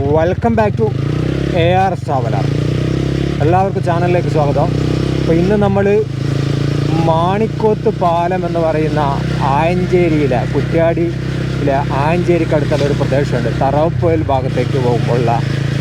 Welcome back to A R traveller എല്ലാവർക്കും ചാനലിലേക്ക് സ്വാഗതം. അപ്പോൾ ഇന്ന് നമ്മൾ മാണിക്കോത്ത് പാലം എന്ന് പറയുന്ന ആയഞ്ചേരിയിലെ കുറ്റ്യാടിയിലെ ആയഞ്ചേരിക്കടുത്തുള്ള ഒരു പ്രദേശമുണ്ട്. തറവപ്പോയിൽ ഭാഗത്തേക്ക് പോകുമ്പോഴുള്ള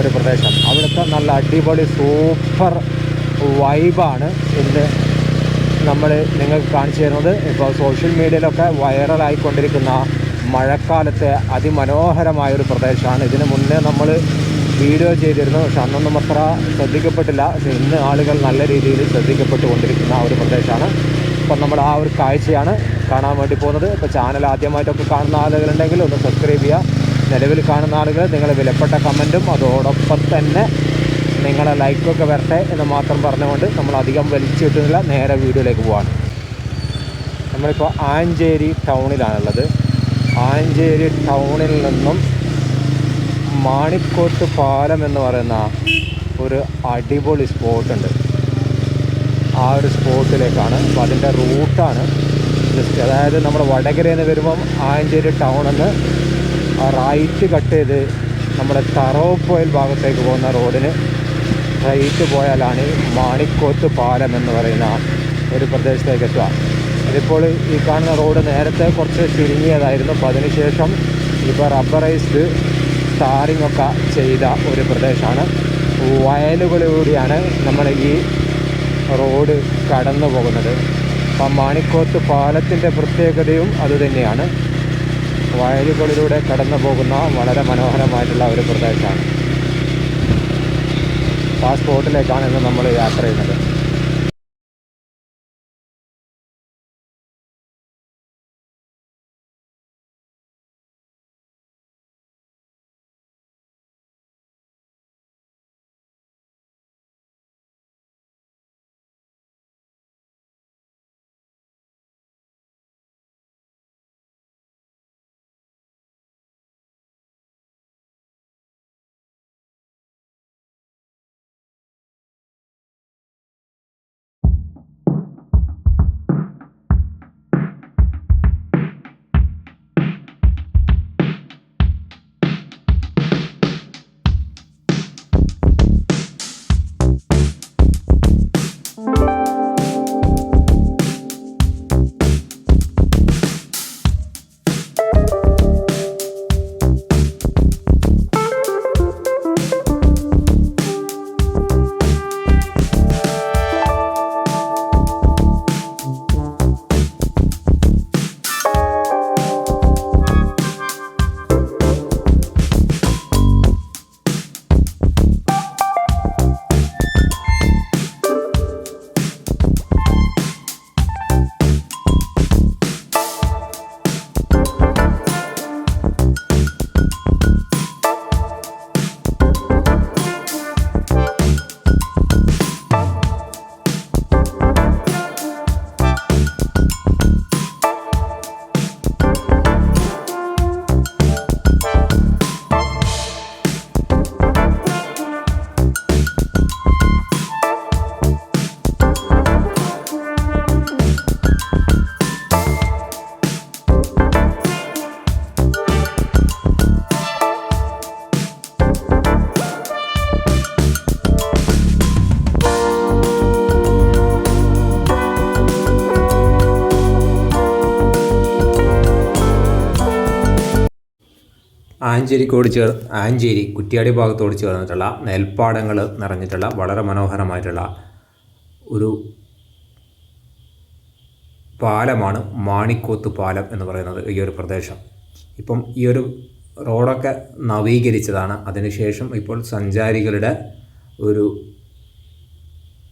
ഒരു പ്രദേശം. അവിടുത്തെ നല്ല അടിപൊളി സൂപ്പർ വൈബാണ് ഇന്ന് നമ്മൾ നിങ്ങൾക്ക് കാണിച്ചു തരുന്നത്. ഇപ്പോൾ സോഷ്യൽ മീഡിയയിലൊക്കെ വൈറലായിക്കൊണ്ടിരിക്കുന്ന മഴക്കാലത്തെ അതിമനോഹരമായ ഒരു പ്രദേശമാണ്. ഇതിനു മുന്നേ നമ്മൾ വീഡിയോ ചെയ്തിരുന്നു. പക്ഷെ അന്നൊന്നും അത്ര ശ്രദ്ധിക്കപ്പെട്ടില്ല. പക്ഷെ ഇന്ന് ആളുകൾ നല്ല രീതിയിൽ ശ്രദ്ധിക്കപ്പെട്ടുകൊണ്ടിരിക്കുന്ന ഒരു പ്രദേശമാണ്. അപ്പം നമ്മൾ ആ ഒരു കാഴ്ചയാണ് കാണാൻ വേണ്ടി പോകുന്നത്. ഇപ്പോൾ ചാനൽ ആദ്യമായിട്ടൊക്കെ കാണുന്ന ആളുകളുണ്ടെങ്കിൽ ഒന്ന് സബ്സ്ക്രൈബ് ചെയ്യുക. നിലവിൽ കാണുന്ന ആളുകൾ നിങ്ങളെ വിലപ്പെട്ട കമന്റും അതോടൊപ്പം തന്നെ നിങ്ങളെ ലൈക്കൊക്കെ വരട്ടെ എന്ന് മാത്രം പറഞ്ഞുകൊണ്ട് നമ്മൾ അധികം വലിച്ചു കിട്ടുന്നില്ല നേരെ വീഡിയോയിലേക്ക് പോവാണ്. നമ്മളിപ്പോൾ ആഞ്ചേരി ടൗണിലാണുള്ളത്. ആഞ്ചേരി ടൗണിൽ നിന്നും മാണിക്കോട്ട് പാലം എന്ന് പറയുന്ന ഒരു അടിപൊളി സ്പോട്ടുണ്ട്. ആ ഒരു സ്പോട്ടിലേക്കാണ്. അപ്പോൾ അതിന്റെ റൂട്ടാണ് ജസ്റ്റ് അതായത് നമ്മൾ വടകരയിൽ നിന്ന് വരുമ്പം ആഞ്ചേരി ടൗണിൽ റൈറ്റ് കട്ട് ചെയ്ത് നമ്മുടെ തറോപ്പോയിൽ ഭാഗത്തേക്ക് പോകുന്ന റോഡിന് റൈറ്റ് പോയാലാണ് മാണിക്കോത്ത് പാലം എന്ന് പറയുന്ന ഒരു പ്രദേശത്തേക്ക് എത്തുക. ഇതിപ്പോൾ ഈ കാണുന്ന റോഡ് നേരത്തെ കുറച്ച് ചുരുങ്ങിയതായിരുന്നു. അപ്പോൾ അതിനുശേഷം ഇപ്പോൾ റബ്ബറൈസ്ഡ് ടാറിംഗ് ഒക്കെ ചെയ്ത ഒരു പ്രദേശമാണ്. വയലുകളിലൂടെയാണ് നമ്മൾ ഈ റോഡ് കടന്നു പോകുന്നത്. അപ്പം മാണിക്കോത്ത് പാലത്തിന്റെ പ്രത്യേകതയും അതുതന്നെയാണ് വയലുകളിലൂടെ കടന്നു പോകുന്ന വളരെ മനോഹരമായിട്ടുള്ള ഒരു പ്രദേശമാണ്. ആ സ്പോട്ടിലേക്കാണ് ഇന്ന് നമ്മൾ യാത്ര ചെയ്യുന്നത്. ആഞ്ചേരിക്കോട് ചേർ ആഞ്ചേരി കുറ്റ്യാടി ഭാഗത്തോട് ചേർന്നിട്ടുള്ള നെൽപ്പാടങ്ങൾ നിറഞ്ഞിട്ടുള്ള വളരെ മനോഹരമായിട്ടുള്ള ഒരു പാലമാണ് മാണിക്കോത്ത് പാലം എന്ന് പറയുന്നത് ഈ ഒരു പ്രദേശം. ഇപ്പം ഈ ഒരു റോഡൊക്കെ നവീകരിച്ചതാണ്. അതിനുശേഷം ഇപ്പോൾ സഞ്ചാരികളുടെ ഒരു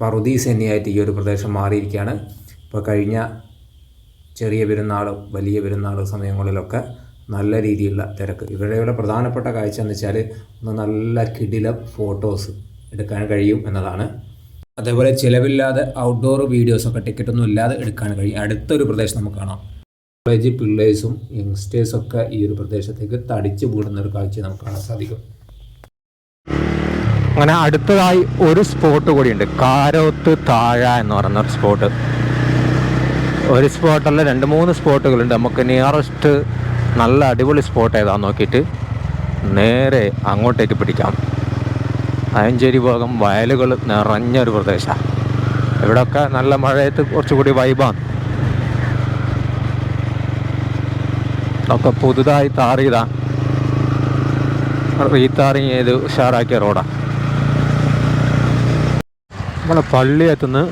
പറുദീസ് തന്നെയായിട്ട് ഈ ഒരു പ്രദേശം മാറിയിരിക്കുകയാണ്. ഇപ്പോൾ കഴിഞ്ഞ ചെറിയ പെരുന്നാളും വലിയ പെരുന്നാൾ സമയങ്ങളിലൊക്കെ നല്ല രീതിയിലുള്ള തിരക്ക്. ഇവരുടെ പ്രധാനപ്പെട്ട കാഴ്ച എന്ന് വെച്ചാൽ ഒന്ന് നല്ല കിടില ഫോട്ടോസ് എടുക്കാൻ കഴിയും എന്നതാണ്. അതേപോലെ ചിലവില്ലാതെ ഔട്ട്ഡോർ വീഡിയോസൊക്കെ ടിക്കറ്റൊന്നും ഇല്ലാതെ എടുക്കാൻ കഴിയും. അടുത്തൊരു പ്രദേശം നമുക്ക് കാണാം. കോളേജ് പിള്ളേഴ്സും യങ്സ്റ്റേഴ്സും ഒക്കെ ഈ ഒരു പ്രദേശത്തേക്ക് തടിച്ചു കൂടുന്ന ഒരു കാഴ്ച നമുക്ക് കാണാൻ സാധിക്കും. അങ്ങനെ അടുത്തതായി ഒരു സ്പോട്ട് കൂടിയുണ്ട്. കാരോത്ത് താഴ എന്ന് പറയുന്ന ഒരു സ്പോട്ട് ഒരു സ്പോട്ടല്ല രണ്ട് മൂന്ന് സ്പോട്ടുകളുണ്ട് നമുക്ക് നിയറസ്റ്റ് നല്ല അടിപൊളി സ്പോട്ട് ഏതാന്ന് നോക്കിയിട്ട് നേരെ അങ്ങോട്ടേക്ക് പിടിക്കാം. അയഞ്ചേരി ഭാഗം വയലുകൾ നിറഞ്ഞൊരു പ്രദേശമാണ് ഇവിടെയൊക്കെ നല്ല മഴയത്ത് കുറച്ചുകൂടി വൈബാണ് ഒക്കെ പുതുതായി താറിയതാ. റീതാറിങ് ചെയ്ത് ഉഷാറാക്കിയ റോഡാണ് നമ്മളെ പള്ളിയത്തുനിന്ന്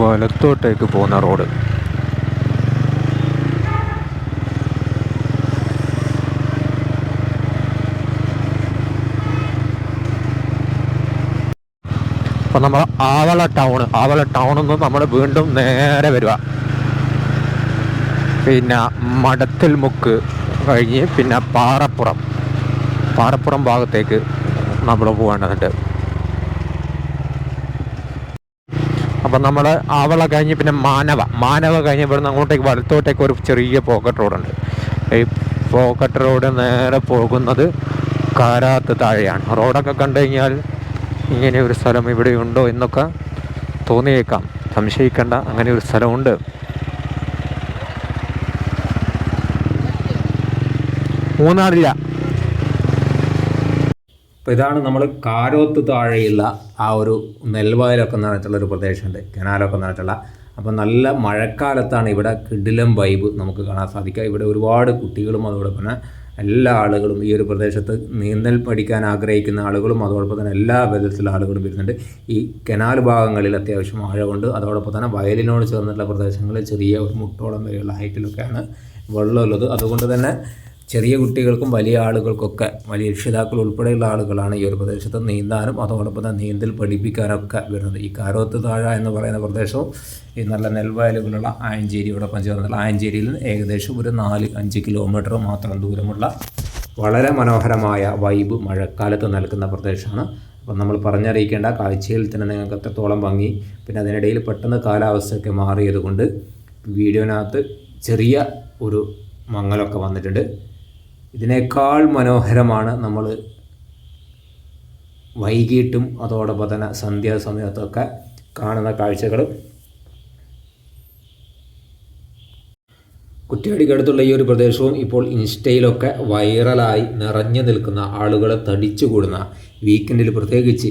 വലത്തോട്ടേക്ക് പോകുന്ന റോഡ് അപ്പം നമ്മൾ ആവള ടൗൺ ആവള ടൗണിൽ നിന്ന് നമ്മൾ വീണ്ടും നേരെ വരിക. പിന്നെ മടത്തിൽ മുക്ക് കഴിഞ്ഞ് പിന്നെ പാറപ്പുറം. പാറപ്പുറം ഭാഗത്തേക്ക് നമ്മൾ പോകേണ്ടതുണ്ട്. അപ്പം നമ്മൾ ആവള കഴിഞ്ഞ് പിന്നെ മാനവ. മാനവ കഴിഞ്ഞ് ഇവിടുന്ന് അങ്ങോട്ടേക്ക് വലത്തോട്ടേക്ക് ഒരു ചെറിയ പോക്കറ്റ് റോഡുണ്ട് ഈ പോക്കറ്റ് റോഡ് നേരെ പോകുന്നത് കാരാത്ത് താഴെയാണ്. റോഡൊക്കെ കണ്ടു കഴിഞ്ഞാൽ ഇങ്ങനെ ഒരു സ്ഥലം ഇവിടെ ഉണ്ടോ എന്നൊക്കെ തോന്നിയേക്കാം. സംശയിക്കേണ്ട അങ്ങനെ ഒരു സ്ഥലമുണ്ട്. മൂന്നാറില്ല. അപ്പോൾ ഇതാണ് നമ്മൾ കാരോത്ത് താഴെയുള്ള ആ ഒരു നെൽവയലൊക്കെ നിറഞ്ഞിട്ടുള്ള ഒരു പ്രദേശമുണ്ട് കനാലൊക്കെ നിറഞ്ഞിട്ടുള്ള അപ്പോൾ നല്ല മഴക്കാലത്താണ് ഇവിടെ കിടിലം വൈബ് നമുക്ക് കാണാൻ സാധിക്കുക. ഇവിടെ ഒരുപാട് കുട്ടികളും അതോടൊപ്പം തന്നെ എല്ലാ ആളുകളും ഈ ഒരു പ്രദേശത്ത് നീന്തൽ പഠിക്കാൻ ആഗ്രഹിക്കുന്ന ആളുകളും അതോടൊപ്പം തന്നെ എല്ലാ വിധത്തിലുള്ള ആളുകളും വരുന്നുണ്ട്. ഈ കനാൽ ഭാഗങ്ങളിൽ അത്യാവശ്യം ആഴമുണ്ട്. അതോടൊപ്പം തന്നെ വയലിനോട് ചേർന്നിട്ടുള്ള പ്രദേശങ്ങളിൽ ചെറിയ ഒരു മുട്ടോളം വരെയുള്ള ഹൈറ്റിലൊക്കെയാണ് വെള്ളമുള്ളത്. അതുകൊണ്ട് തന്നെ ചെറിയ കുട്ടികൾക്കും വലിയ ആളുകൾക്കൊക്കെ വലിയ രക്ഷിതാക്കൾ ഉൾപ്പെടെയുള്ള ആളുകളാണ് ഈ ഒരു പ്രദേശത്ത് നീന്താനും അതോടൊപ്പം തന്നെ നീന്തൽ പഠിപ്പിക്കാനൊക്കെ വരുന്നത്. ഈ കാരോത്ത് താഴ എന്ന് പറയുന്ന പ്രദേശവും ഈ നല്ല നെൽവയലുകളുള്ള ആയഞ്ചേരിയോടൊപ്പം ചേർന്നുള്ള ആയഞ്ചേരിയിൽ നിന്ന് ഏകദേശം ഒരു നാല് അഞ്ച് കിലോമീറ്റർ മാത്രം ദൂരമുള്ള വളരെ മനോഹരമായ വൈബ് മഴക്കാലത്ത് നൽകുന്ന പ്രദേശമാണ്. അപ്പം നമ്മൾ പറഞ്ഞറിയിക്കേണ്ട കാഴ്ചയിൽ തന്നെ നിങ്ങൾക്ക് എത്രത്തോളം ഭംഗി പിന്നെ അതിനിടയിൽ പെട്ടെന്ന് കാലാവസ്ഥയൊക്കെ മാറിയതുകൊണ്ട് വീഡിയോനകത്ത് ചെറിയ ഒരു മങ്ങലൊക്കെ വന്നിട്ടുണ്ട്. ഇതിനേക്കാൾ മനോഹരമാണ് നമ്മൾ വൈകിട്ടും അതോടൊപ്പം തന്നെ സന്ധ്യാസമയത്തൊക്കെ കാണുന്ന കാഴ്ചകൾ കുറ്റിയാടിക്കടുത്തുള്ള ഈ ഒരു പ്രദേശവും ഇപ്പോൾ ഇൻസ്റ്റയിലൊക്കെ വൈറലായി നിറഞ്ഞു നിൽക്കുന്ന ആളുകളെ തടിച്ചു കൂടുന്ന വീക്കെൻഡിൽ പ്രത്യേകിച്ച്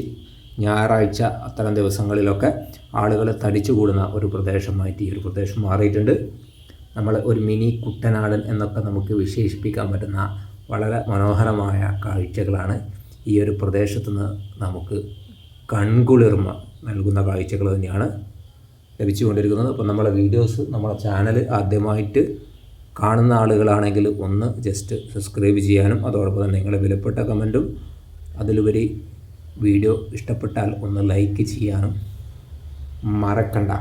ഞായറാഴ്ച അത്തരം ദിവസങ്ങളിലൊക്കെ ആളുകളെ തടിച്ചു കൂടുന്ന ഒരു പ്രദേശമായിട്ട് ഈ ഒരു പ്രദേശം മാറിയിട്ടുണ്ട്. നമ്മൾ ഒരു മിനി കുട്ടനാടൻ എന്നൊക്കെ നമുക്ക് വിശേഷിപ്പിക്കാൻ പറ്റുന്ന വളരെ മനോഹരമായ കാഴ്ചകളാണ് ഈ ഒരു പ്രദേശത്ത് നിന്ന് നമുക്ക് കൺകുളിർമ നൽകുന്ന കാഴ്ചകൾ തന്നെയാണ് ലഭിച്ചുകൊണ്ടിരിക്കുന്നത്. അപ്പം നമ്മളെ വീഡിയോസ് നമ്മളെ ചാനൽ ആദ്യമായിട്ട് കാണുന്ന ആളുകളാണെങ്കിൽ ഒന്ന് ജസ്റ്റ് സബ്സ്ക്രൈബ് ചെയ്യാനും അതോടൊപ്പം തന്നെ നിങ്ങളുടെ വിലപ്പെട്ട കമന്റും അതിലുപരി വീഡിയോ ഇഷ്ടപ്പെട്ടാൽ ഒന്ന് ലൈക്ക് ചെയ്യാനും മറക്കണ്ട.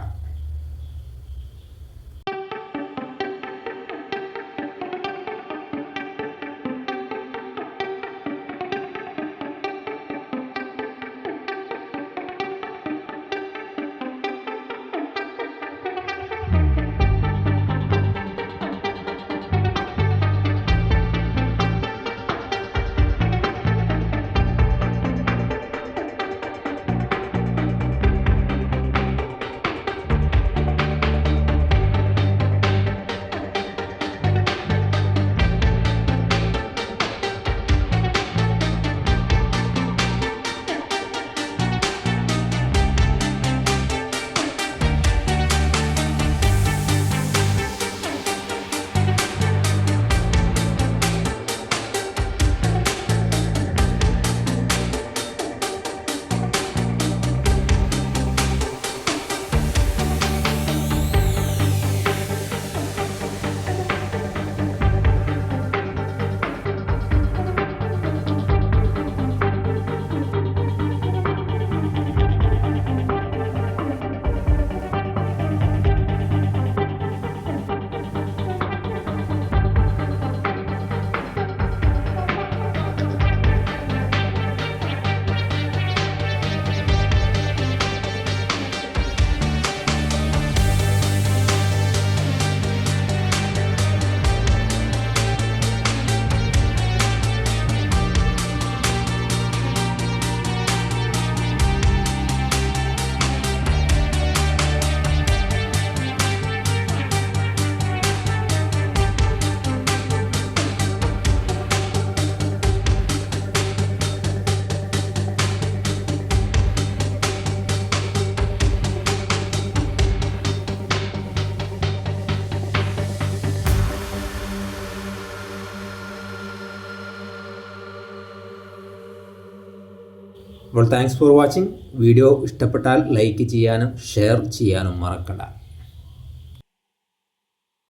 അപ്പോൾ താങ്ക്സ് ഫോർ വാച്ചിങ് വീഡിയോ ഇഷ്ടപ്പെട്ടാൽ ലൈക്ക് ചെയ്യാനും ഷെയർ ചെയ്യാനും മറക്കണ്ട.